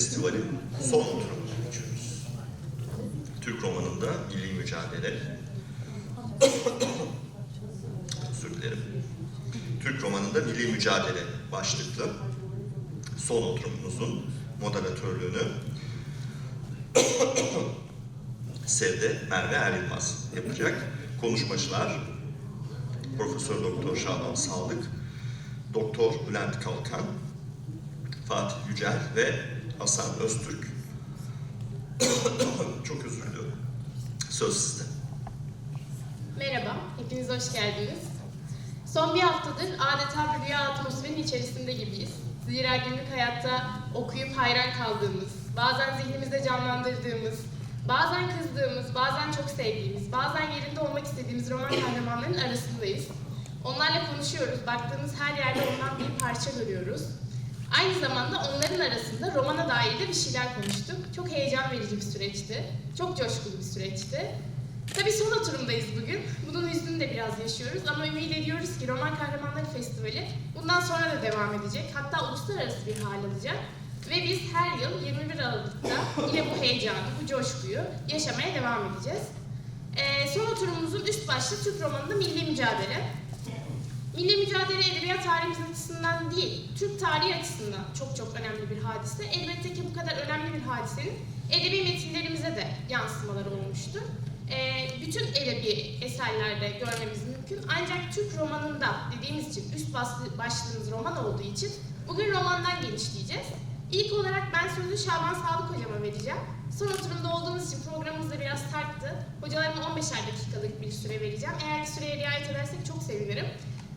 Festival'in son oturumuna geçiyoruz. Türk romanında milli mücadele. Özür dilerim. Türk romanında milli mücadele başlıklı son oturumumuzun moderatörlüğünü Sevde Merve Er yapacak. Konuşmacılar Profesör Doktor Şaban Saldık, Doktor Bülent Kalkan, Fatih Yücel ve Hasan Öztürk. Çok özür diliyorum. Söz sizde. Merhaba, hepiniz hoş geldiniz. Son bir haftadır adeta bir rüya atmosferinin içerisinde gibiyiz. Zira günlük hayatta okuyup hayran kaldığımız, bazen zihnimizde canlandırdığımız, bazen kızdığımız, bazen çok sevdiğimiz, bazen yerinde olmak istediğimiz roman kahramanlarının arasındayız. Onlarla konuşuyoruz, baktığımız her yerde ondan bir parça görüyoruz. Aynı zamanda onların arasında romana dair de bir şeyler konuştuk. Çok heyecan verici bir süreçti. Çok coşkulu bir süreçti. Tabii son oturumdayız bugün. Bunun üstünü de biraz yaşıyoruz ama ümit ediyoruz ki Roman Kahramanları Festivali bundan sonra da devam edecek. Hatta uluslararası bir hal alacak. Ve biz her yıl 21 Aralık'ta yine bu heyecanı, bu coşkuyu yaşamaya devam edeceğiz. Ee, son oturumumuzun üst başlığı Türk romanında milli mücadele. Milli mücadele edebiyat tarihimiz açısından değil, Türk tarihi açısından çok çok önemli bir hadise. Elbette ki bu kadar önemli bir hadisenin edebi metinlerimize de yansımaları olmuştur. Ee, bütün edebi eserlerde görmemiz mümkün. Ancak Türk romanında dediğimiz için üst başlı- başlığımız roman olduğu için bugün romandan genişleyeceğiz. İlk olarak ben sözü Şaban Sağlık hocama vereceğim. Son oturumda olduğumuz için programımız da biraz tarttı. Hocalarıma 15'er dakikalık bir süre vereceğim. Eğer ki süreye riayet edersek çok sevinirim.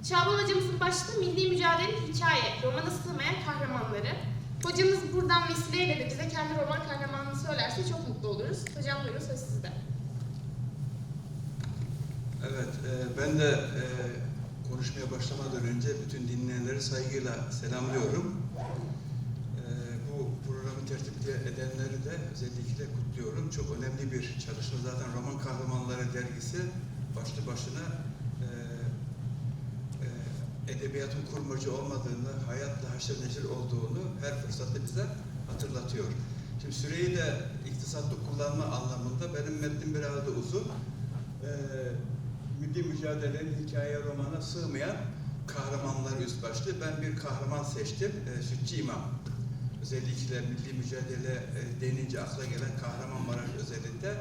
Şaban hocamızın başlığı Milli Mücadele Hikaye, romana sığmayan kahramanları. Hocamız buradan vesileyle de bize kendi roman kahramanını söylerse çok mutlu oluruz. Hocam buyurun söz sizde. Evet, e, ben de e, konuşmaya başlamadan önce bütün dinleyenleri saygıyla selamlıyorum. E, bu programı tertip edenleri de özellikle kutluyorum. Çok önemli bir çalışma. Zaten Roman Kahramanları dergisi başlı başına edebiyatın kurmacı olmadığını, hayatla haşır neşir olduğunu her fırsatta bize hatırlatıyor. Şimdi süreyi de iktisatlı kullanma anlamında benim metnim biraz da uzun. Ee, milli mücadelenin hikaye romana sığmayan kahramanlar üst başlı. Ben bir kahraman seçtim. Ee, Sütçü İmam. Özellikle milli mücadele e, denince akla gelen Kahramanmaraş özelinde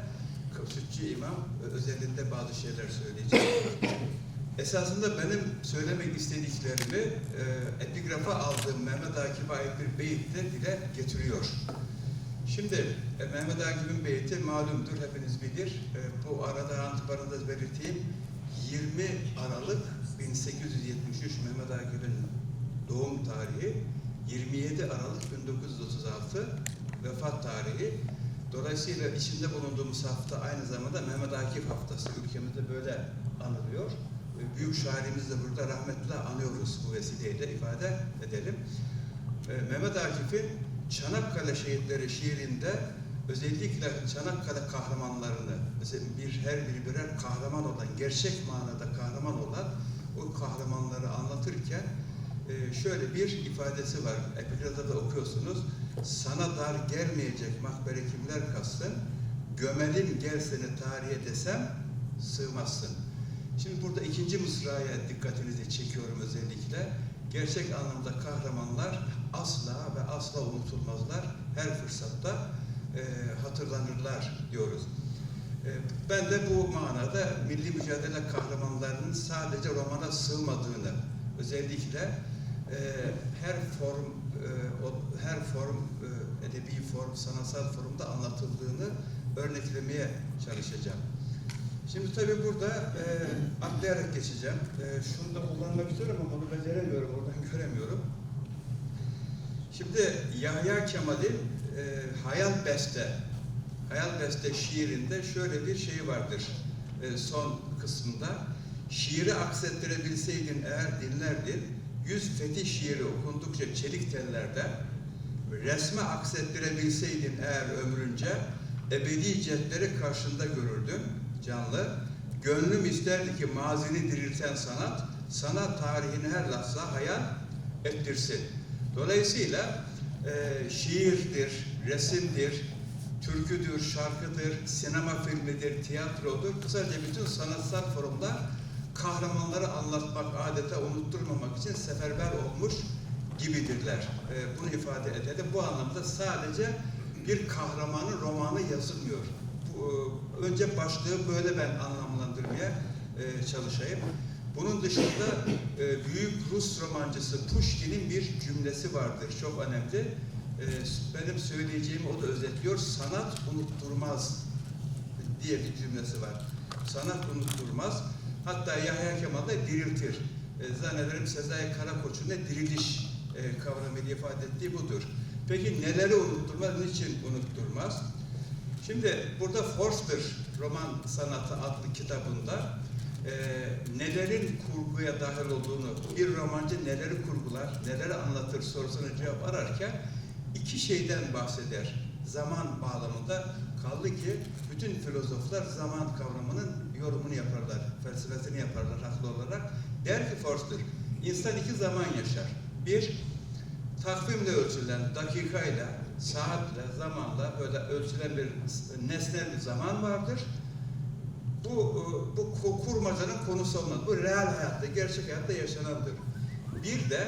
Sütçü İmam e, özelinde bazı şeyler söyleyeceğim. Esasında benim söylemek istediklerimi e, epigrafa aldığım Mehmet Akif'e ait bir beyitle dile getiriyor. Şimdi e, Mehmet Akif'in beyti malumdur, hepiniz bilir. E, bu arada antiparantez belirteyim. 20 Aralık 1873 Mehmet Akif'in doğum tarihi, 27 Aralık 1936 vefat tarihi. Dolayısıyla içinde bulunduğumuz hafta aynı zamanda Mehmet Akif haftası ülkemizde böyle anılıyor. Büyük şairimizi de burada rahmetle anıyoruz bu vesileyle ifade edelim. E, Mehmet Akif'in Çanakkale Şehitleri şiirinde özellikle Çanakkale kahramanlarını, mesela bir her biri birer kahraman olan, gerçek manada kahraman olan o kahramanları anlatırken e, şöyle bir ifadesi var. Epigrafta da okuyorsunuz. Sana dar gelmeyecek makbere kimler kastın? Gömelim gel seni tarihe desem sığmazsın. Şimdi burada ikinci mısraya dikkatinizi çekiyorum özellikle. Gerçek anlamda kahramanlar asla ve asla unutulmazlar. Her fırsatta e, hatırlanırlar diyoruz. E, ben de bu manada milli mücadele kahramanlarının sadece romana sığmadığını, özellikle e, her form, e, o, her form, e, edebi form, sanatsal formda anlatıldığını örneklemeye çalışacağım. Şimdi tabii burada e, atlayarak geçeceğim. E, şunu da kullanmak istiyorum ama onu beceremiyorum, oradan göremiyorum. Şimdi Yahya Kemal'in e, Hayal Beste, Hayal Beste şiirinde şöyle bir şey vardır e, son kısmında. Şiiri aksettirebilseydin eğer dinlerdin, yüz fetih şiiri okundukça çelik tellerde, resme aksettirebilseydin eğer ömrünce, ebedi cetleri karşında görürdün canlı. Gönlüm isterdi ki mazini dirilten sanat, sanat tarihini her lahza hayal ettirsin. Dolayısıyla e, şiirdir, resimdir, türküdür, şarkıdır, sinema filmidir, tiyatrodur. Kısaca bütün sanatsal forumlar kahramanları anlatmak, adeta unutturmamak için seferber olmuş gibidirler. E, bunu ifade edelim. Bu anlamda sadece bir kahramanın romanı yazılmıyor. E, önce başlığı böyle ben anlamlandırmaya e, çalışayım. Bunun dışında e, büyük Rus romancısı Pushkin'in bir cümlesi vardır. Çok önemli. Benim söyleyeceğimi o da özetliyor. Sanat unutturmaz diye bir cümlesi var. Sanat unutturmaz. Hatta Yahya Kemal da diriltir. Zannederim Sezai Karakoç'un da diriliş kavramıyla ifade ettiği budur. Peki neleri unutturmaz, niçin unutturmaz? Şimdi burada Forster Roman Sanatı adlı kitabında e, nelerin kurguya dahil olduğunu, bir romancı neleri kurgular, neleri anlatır sorusuna cevap ararken iki şeyden bahseder. Zaman bağlamında kaldı ki bütün filozoflar zaman kavramının yorumunu yaparlar, felsefesini yaparlar haklı olarak. Der ki Forster, insan iki zaman yaşar. Bir, takvimle ölçülen dakikayla, saatle, zamanla böyle ölçülen bir nesnel bir zaman vardır. Bu, e, bu ku- kurmacanın konusu olmaz. Bu real hayatta, gerçek hayatta yaşanandır. Bir de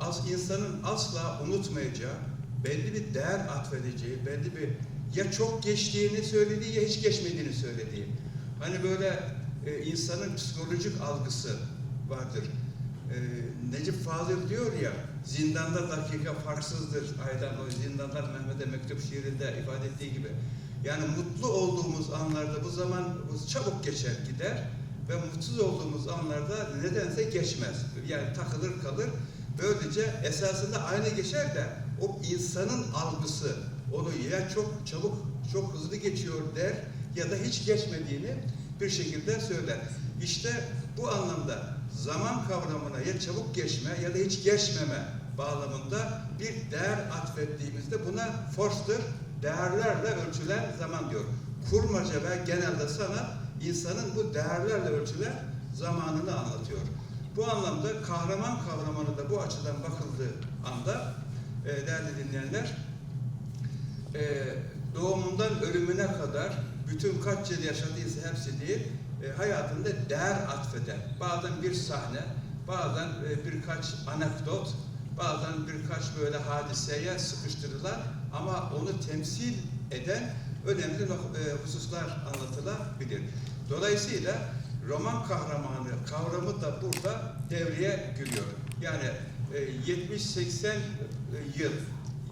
az insanın asla unutmayacağı, belli bir değer atfedeceği, belli bir ya çok geçtiğini söylediği ya hiç geçmediğini söylediği. Hani böyle e, insanın psikolojik algısı vardır. E, Necip Fazıl diyor ya, zindanda dakika farksızdır aydan o zindanlar Mehmet'e mektup şiirinde ifade ettiği gibi. Yani mutlu olduğumuz anlarda bu zaman bu çabuk geçer gider ve mutsuz olduğumuz anlarda nedense geçmez. Yani takılır kalır. Böylece esasında aynı geçer de o insanın algısı onu ya çok çabuk, çok hızlı geçiyor der ya da hiç geçmediğini bir şekilde söyler. İşte bu anlamda zaman kavramına ya çabuk geçme ya da hiç geçmeme bağlamında bir değer atfettiğimizde buna Forster değerlerle ölçülen zaman diyor. Kurmaca ve genelde sanat insanın bu değerlerle ölçülen zamanını anlatıyor. Bu anlamda kahraman kavramına da bu açıdan bakıldığı anda e, değerli dinleyenler e, doğumundan ölümüne kadar bütün kaç yıl yaşadıysa hepsi değil, e, hayatında değer atfeden, bazen bir sahne, bazen e, birkaç anekdot, bazen birkaç böyle hadiseye sıkıştırılan ama onu temsil eden önemli e, hususlar anlatılabilir. Dolayısıyla roman kahramanı kavramı da burada devreye giriyor. Yani e, 70-80 yıl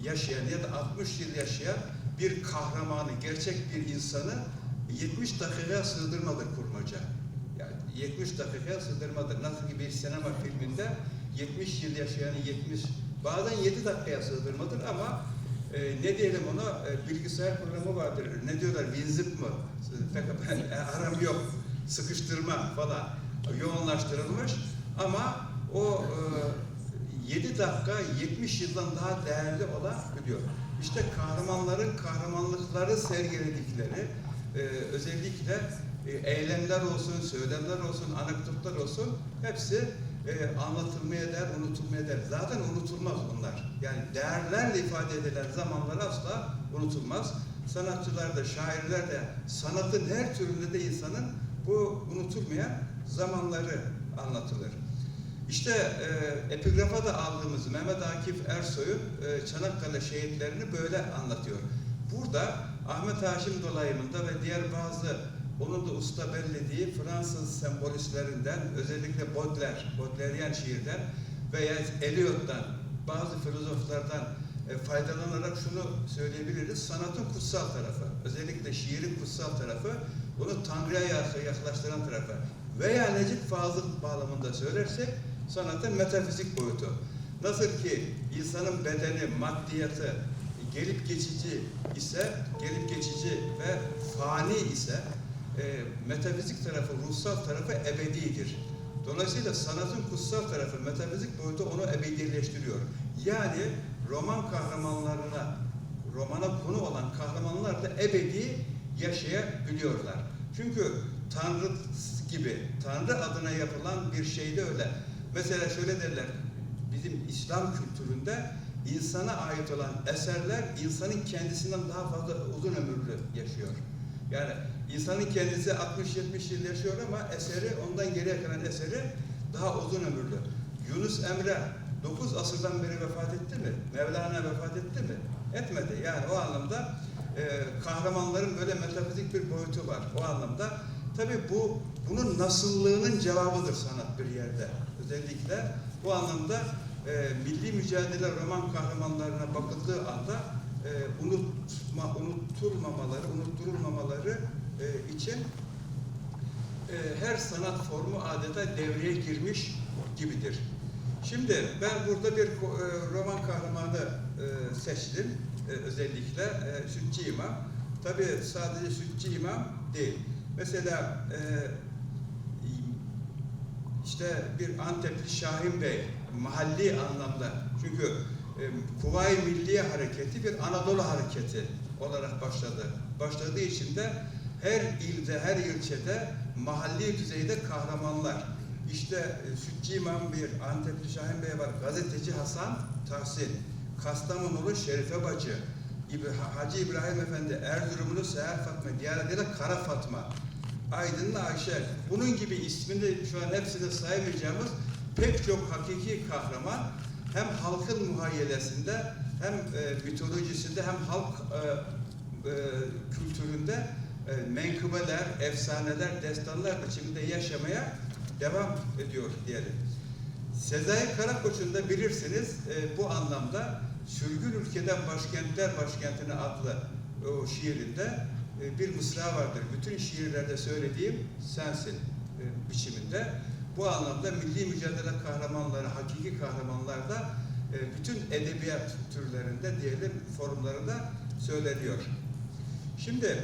yaşayan ya da 60 yıl yaşayan bir kahramanı, gerçek bir insanı 70 dakikaya sığdırmadır kurmaca. Yani 70 dakikaya sığdırmadır. Nasıl ki bir sinema filminde 70 yıl yaşayanı 70, bazen 7 dakikaya sığdırmadır ama e, ne diyelim ona e, bilgisayar programı vardır. Ne diyorlar? Winzip mı? E, aram yok. Sıkıştırma falan yoğunlaştırılmış ama o e, 7 dakika 70 yıldan daha değerli olabiliyor. İşte kahramanların kahramanlıkları sergiledikleri e, özellikle e, eylemler olsun, söylemler olsun, anekdotlar olsun hepsi e, anlatılmaya değer, unutulmaya değer. Zaten unutulmaz onlar. Yani değerlerle ifade edilen zamanlar asla unutulmaz. Sanatçılar da, şairler de, sanatın her türünde de insanın bu unutulmayan zamanları anlatılır. İşte e, epigrafa da aldığımız Mehmet Akif Ersoy'un e, Çanakkale şehitlerini böyle anlatıyor. Burada Ahmet Haşim dolayımında ve diğer bazı onun da usta bellediği Fransız sembolistlerinden özellikle Baudelaire, Baudelairean şiirden veya Eliot'tan bazı filozoflardan e, faydalanarak şunu söyleyebiliriz. Sanatın kutsal tarafı, özellikle şiirin kutsal tarafı, onu Tanrı'ya yaklaştıran tarafı veya Necip Fazıl bağlamında söylersek sanatın metafizik boyutu. Nasıl ki insanın bedeni, maddiyatı gelip geçici ise, gelip geçici ve fani ise e, metafizik tarafı, ruhsal tarafı ebedidir. Dolayısıyla sanatın kutsal tarafı, metafizik boyutu onu ebedileştiriyor. Yani roman kahramanlarına, romana konu olan kahramanlar da ebedi yaşayabiliyorlar. Çünkü Tanrı gibi, Tanrı adına yapılan bir şey de öyle. Mesela şöyle derler, bizim İslam kültüründe insana ait olan eserler insanın kendisinden daha fazla uzun ömürlü yaşıyor. Yani insanın kendisi 60-70 yıl yaşıyor ama eseri ondan geriye kalan eseri daha uzun ömürlü. Yunus Emre 9 asırdan beri vefat etti mi? Mevlana vefat etti mi? Etmedi. Yani o anlamda e, kahramanların böyle metafizik bir boyutu var. O anlamda tabii bu bunun nasıllığının cevabıdır sanat bir yerde. Özellikle bu anlamda e, milli mücadele roman kahramanlarına bakıldığı anda e, unutma, unutulmamaları, unutturulmamaları e, için e, her sanat formu adeta devreye girmiş gibidir. Şimdi ben burada bir e, roman kahramanı e, seçtim. E, özellikle e, Sütçü İmam. Tabii sadece Sütçü İmam değil. Mesela e, işte bir Antepli Şahin Bey mahalli anlamda çünkü e, Kuvayi Milliye Hareketi bir Anadolu hareketi olarak başladı. Başladığı için de her ilde, her ilçede mahalli düzeyde kahramanlar. İşte e, Sütçü İmam bir, Antepli Şahin Bey var, gazeteci Hasan Tahsin, Kastamonulu Şerife Bacı, Hacı İbrahim Efendi, Erzurumlu Seher Fatma, Diyarbakır'da Kara Fatma, Aydınlı Ayşe, bunun gibi ismini şu an hepsini sayamayacağımız pek çok hakiki kahraman hem halkın muhayyelesinde hem e, mitolojisinde hem halk e, e, kültüründe e, menkıbeler, efsaneler, destanlar biçiminde yaşamaya devam ediyor diyelim. Sezai Karakoç'un da bilirsiniz e, bu anlamda Sürgün Ülkeden Başkentler Başkentine adlı o şiirinde e, bir mısra vardır. Bütün şiirlerde söylediğim sensin e, biçiminde. Bu anlamda milli mücadele kahramanları, hakiki kahramanlar da e, bütün edebiyat türlerinde diyelim formlarında söyleniyor. Şimdi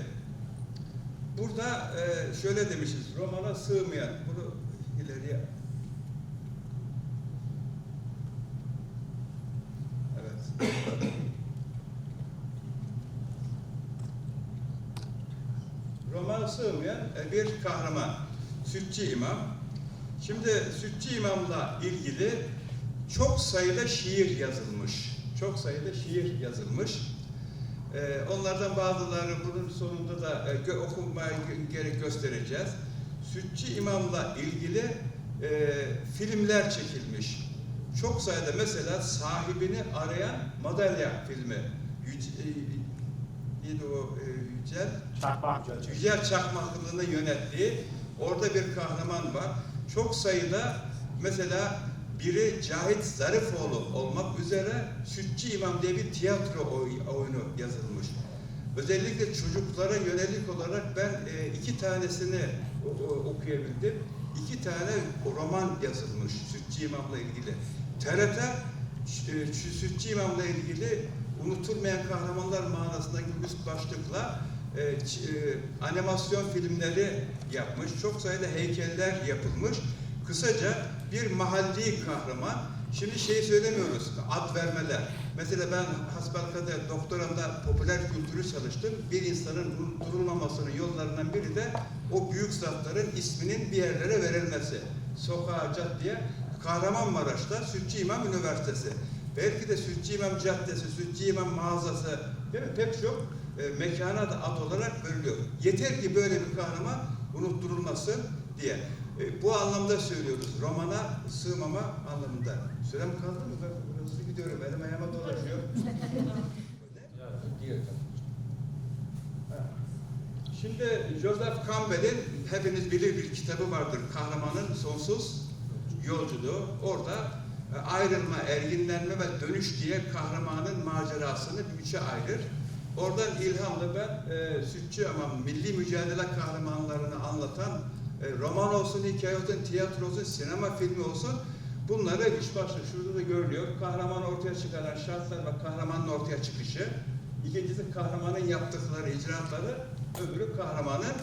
burada e, şöyle demişiz, romana sığmayan, bunu ileriye Evet. Romana sığmayan e, bir kahraman. Sütçü İmam. Şimdi Sütçü İmam'la ilgili çok sayıda şiir yazılmış. Çok sayıda şiir yazılmış. Ee, onlardan bazıları bunun sonunda da e, gö- okumaya gö- gerek göstereceğiz. Sütçü İmam'la ilgili e, filmler çekilmiş. Çok sayıda mesela sahibini arayan madalya filmi. Yüce, e, o e, Yücel? Çakmak. Yücel Çakmaklı'nın yönettiği orada bir kahraman var. Çok sayıda mesela biri Cahit Zarifoğlu olmak üzere Sütçü İmam diye bir tiyatro oy- oyunu yazılmış. Özellikle çocuklara yönelik olarak ben e, iki tanesini okuyabildim. İki tane roman yazılmış Sütçü İmam'la ilgili. TRT e, Sütçü İmam'la ilgili unutulmayan kahramanlar manasındaki üst başlıkla e, e, animasyon filmleri yapmış. Çok sayıda heykeller yapılmış. Kısaca bir mahalli kahraman. Şimdi şey söylemiyoruz, ad vermeler. Mesela ben hasbelkader doktoramda popüler kültürü çalıştım. Bir insanın unutulmamasının yollarından biri de o büyük zatların isminin bir yerlere verilmesi. Sokağa, caddeye. Kahramanmaraş'ta Sütçü İmam Üniversitesi. Belki de Sütçü İmam Caddesi, Sütçü İmam Mağazası değil mi? Pek çok e, mekana da ad olarak veriliyor. Yeter ki böyle bir kahraman unutturulmasın diye. E, bu anlamda söylüyoruz. Romana sığmama anlamında. Sürem kaldı mı? Ben hızlı gidiyorum. Elim ayağıma dolaşıyor. Şimdi Joseph Campbell'in hepiniz bilir bir kitabı vardır. Kahramanın sonsuz yolculuğu. Orada e, ayrılma, erginlenme ve dönüş diye kahramanın macerasını üçe ayırır. Oradan ilhamla ben e, Sütçü ama milli mücadele kahramanlarını anlatan e, roman olsun, hikaye olsun, tiyatro olsun, sinema filmi olsun bunları üç başlı şurada da görülüyor. Kahraman ortaya çıkaran şartlar ve kahramanın ortaya çıkışı. İkincisi kahramanın yaptıkları, icraatları, öbürü kahramanın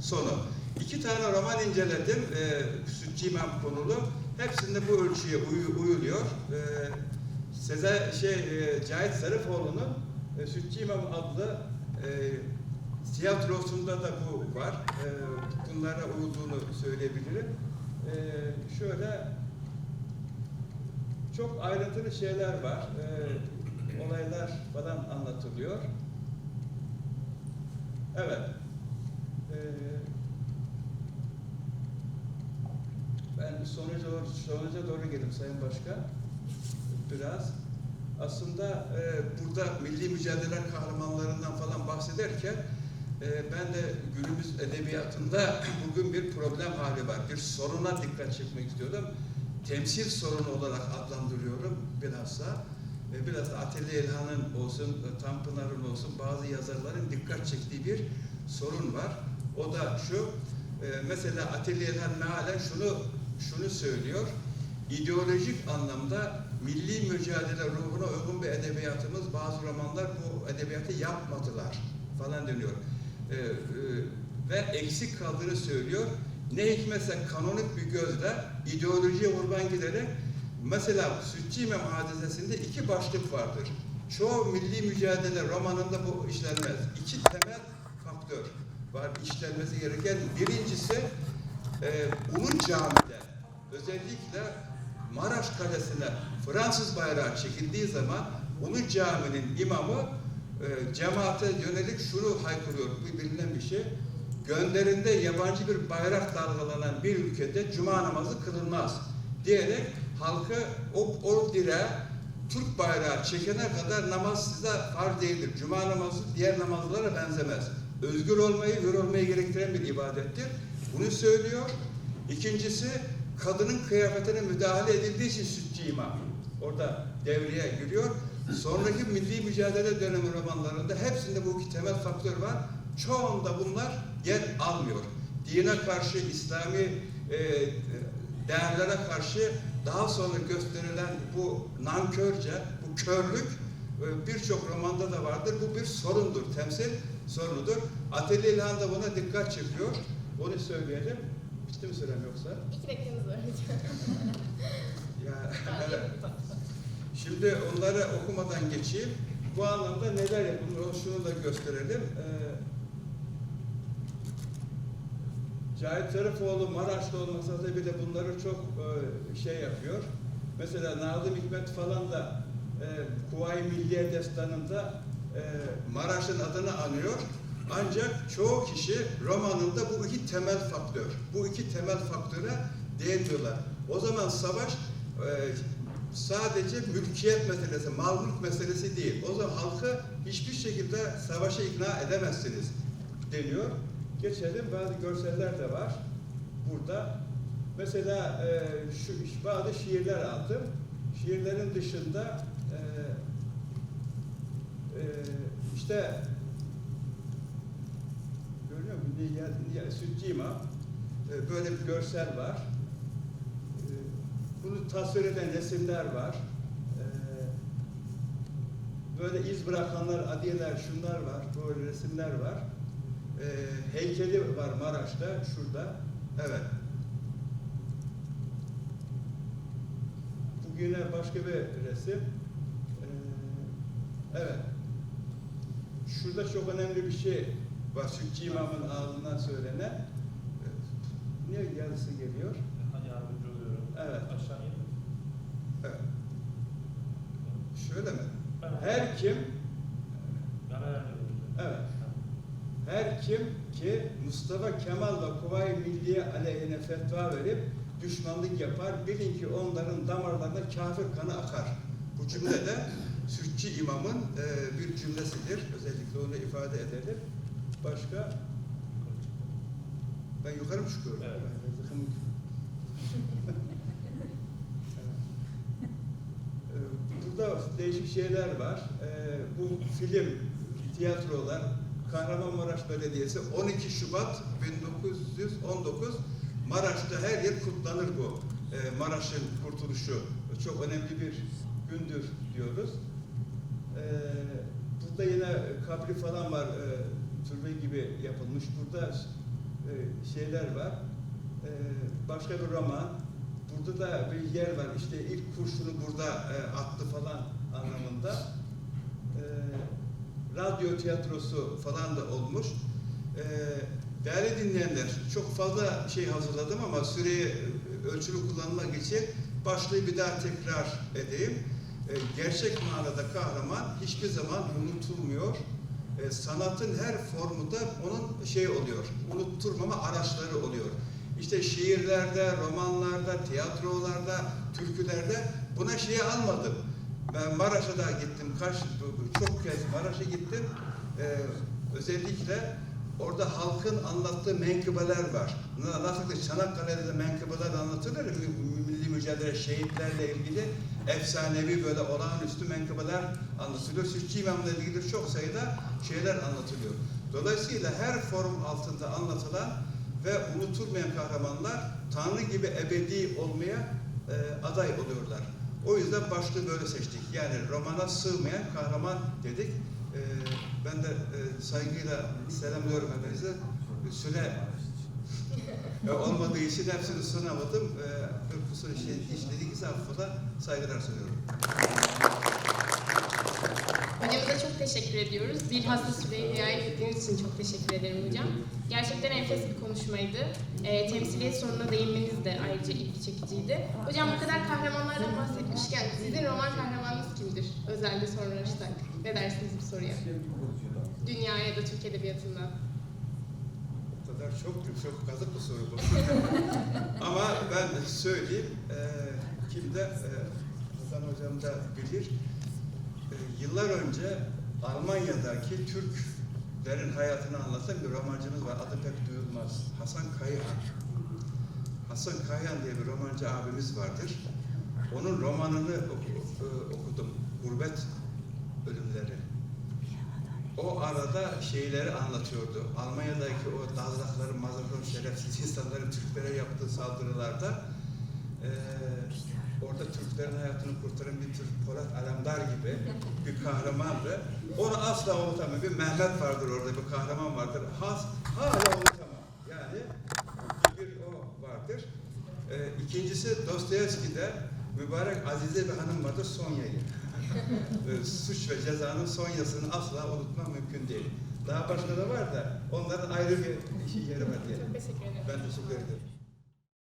sonu. İki tane roman inceledim, e, Sütçü İmam konulu. Hepsinde bu ölçüye uyu- uyuluyor. E, Sezer, şey, e, Cahit Sarıfoğlu'nun e, Sütçü İmam adlı e, tiyatrosunda da bu var. E, bunlara uyduğunu söyleyebilirim. E, şöyle çok ayrıntılı şeyler var. E, olaylar falan anlatılıyor. Evet. Ee, ben sonuca doğru, sonuca doğru geldim Sayın Başkan. Biraz. Aslında e, burada milli mücadele kahramanlarından falan bahsederken e, ben de günümüz edebiyatında bugün bir problem hali var. Bir soruna dikkat çekmek istiyordum. Temsil sorunu olarak adlandırıyorum bilhassa. E, biraz da Atilla İlhan'ın olsun, e, Tanpınar'ın olsun bazı yazarların dikkat çektiği bir sorun var. O da şu, e, mesela Atilla İlhan mealen şunu şunu söylüyor. İdeolojik anlamda milli mücadele ruhuna uygun bir edebiyatımız, bazı romanlar bu edebiyatı yapmadılar falan deniyor. E, e, ve eksik kaldığını söylüyor. Ne hikmetse kanonik bir gözle ideolojiye kurban giderek mesela Sütçü İmam hadisesinde iki başlık vardır. Çoğu milli mücadele romanında bu işlenmez. İki temel faktör var işlenmesi gereken. Birincisi e, Ulu Cami'de özellikle Maraş Kalesi'ne Fransız bayrağı çekildiği zaman Ulu Cami'nin imamı e, cemaate yönelik şunu haykırıyor. Bu bilinen bir şey. Gönderinde yabancı bir bayrak dalgalanan bir ülkede cuma namazı kılınmaz diyerek halkı o, o direğe Türk bayrağı çekene kadar namaz size farz değildir. Cuma namazı diğer namazlara benzemez. Özgür olmayı, hür olmayı gerektiren bir ibadettir. Bunu söylüyor. İkincisi kadının kıyafetine müdahale edildiği için sütçü imam. Orada devreye giriyor. Sonraki milli mücadele dönemi romanlarında hepsinde bu iki temel faktör var. Çoğunda bunlar yer almıyor. Dine karşı, İslami e, değerlere karşı daha sonra gösterilen bu nankörce, bu körlük e, birçok romanda da vardır. Bu bir sorundur, temsil sorunudur. Atilla İlhan da buna dikkat çekiyor. Onu söyleyelim. Bitti mi sürem yoksa? İki dakikanız var. Ya, evet. Şimdi onları okumadan geçeyim. Bu anlamda neler yapılıyor? Şunu da gösterelim. Ee, Cahit Tarafoğlu Maraş'ta olmasa da bir de bunları çok e, şey yapıyor. Mesela Nazım Hikmet falan da e, Kuvayi Milliye Destanı'nda e, Maraş'ın adını anıyor. Ancak çoğu kişi romanında bu iki temel faktör, bu iki temel faktöre değiniyorlar. O zaman savaş e, sadece mülkiyet meselesi, mal meselesi değil. O zaman halkı hiçbir şekilde savaşa ikna edemezsiniz deniyor. Geçelim bazı görseller de var burada. Mesela e, şu bazı şiirler aldım. Şiirlerin dışında e, e, işte görüyor musun? İmam. E, böyle bir görsel var. Bunu tasvir eden resimler var. E, böyle iz bırakanlar, adiyeler, şunlar var. Böyle resimler var. E, heykeli var Maraş'ta, şurada. Evet. Bu yine başka bir resim. E, evet. Şurada çok önemli bir şey var. Sütçü İmam'ın ağzından söylenen. E, Niye yazısı geliyor? Evet. Aşağı in. Evet. Şöyle mi? Her kim, evet, her kim ki Mustafa Kemal ve Kuvayi Milliye aleyhine fetva verip düşmanlık yapar, bilin ki onların damarlarına kafir kanı akar. Bu cümle de Sütçü imamın e, bir cümlesidir. Özellikle onu ifade edelim. Başka? Ben yukarı mı çıkıyorum? Evet. Ben rızkım- Ee, Burada değişik şeyler var. Ee, bu film, tiyatrolar, Kahramanmaraş Belediyesi 12 Şubat 1919 Maraş'ta her yer kutlanır bu. Ee, Maraş'ın kurtuluşu çok önemli bir gündür diyoruz. Ee, burada yine kabri falan var, e, türbe gibi yapılmış. Burada e, şeyler var. Ee, başka bir roman. Burada da bir yer var. İşte ilk kurşunu burada e, attı falan anlamında. Ee, radyo tiyatrosu falan da olmuş. Ee, değerli dinleyenler, çok fazla şey hazırladım ama süreyi e, ölçülü kullanmak için başlığı bir daha tekrar edeyim. e, gerçek manada kahraman hiçbir zaman unutulmuyor. E, sanatın her formu da onun şey oluyor, unutturmama araçları oluyor. İşte şiirlerde, romanlarda, tiyatrolarda, türkülerde buna şeyi almadım. Ben Maraş'a da gittim, kaç, çok kez Maraş'a gittim. Ee, özellikle orada halkın anlattığı menkıbeler var. Na- Nasıl Çanakkale'de de menkıbeler anlatılır, milli mücadele şehitlerle ilgili efsanevi böyle olağanüstü menkıbeler anlatılıyor. Sütçü İmam'la ilgili çok sayıda şeyler anlatılıyor. Dolayısıyla her form altında anlatılan ve unutulmayan kahramanlar Tanrı gibi ebedi olmaya e, aday oluyorlar. O yüzden başlığı böyle seçtik. Yani romana sığmayan kahraman dedik. E, ben de e, saygıyla selamlıyorum hepinize. Süre e, olmadığı için hepsini sunamadım. E, bir kusur şey, işlediyse affola saygılar sunuyorum. Teşekkür ediyoruz. Bilhassa süreyi riayet için çok teşekkür ederim hocam. Gerçekten enfes bir konuşmaydı. E, temsiliyet sorununa değinmeniz de ayrıca ilgi çekiciydi. Hocam bu kadar kahramanlardan bahsetmişken sizin roman kahramanınız kimdir? Özelde sorarsak. Ne dersiniz bu soruya? Dünya ya da Türk Edebiyatı'ndan. O kadar çok çok kazık bir soru bu. Ama ben söyleyeyim, e, kim de e, Hasan Hocam da bilir. E, yıllar önce Almanya'daki Türklerin hayatını anlatan bir romancımız var. Adı pek duyulmaz. Hasan Kayhan. Hasan Kayhan diye bir romancı abimiz vardır. Onun romanını e, okudum. Gurbet Ölümleri. O arada şeyleri anlatıyordu. Almanya'daki o dazlakların, mazlumların, şerefsiz insanların Türklere yaptığı saldırılarda eee orada Türklerin hayatını kurtaran bir Türk Polat Alemdar gibi bir kahramandı. Onu asla unutamam. Bir Mehmet vardır orada, bir kahraman vardır. Has, hala unutamam. Yani bir o vardır. Eee ikincisi Dostoyevski'de mübarek Azize bir hanım vardır Sonya'yı. Ee, suç ve cezanın sonyasını asla unutmam mümkün değil. Daha başka da var da onların ayrı bir yeri var diye. Ben teşekkür ederim.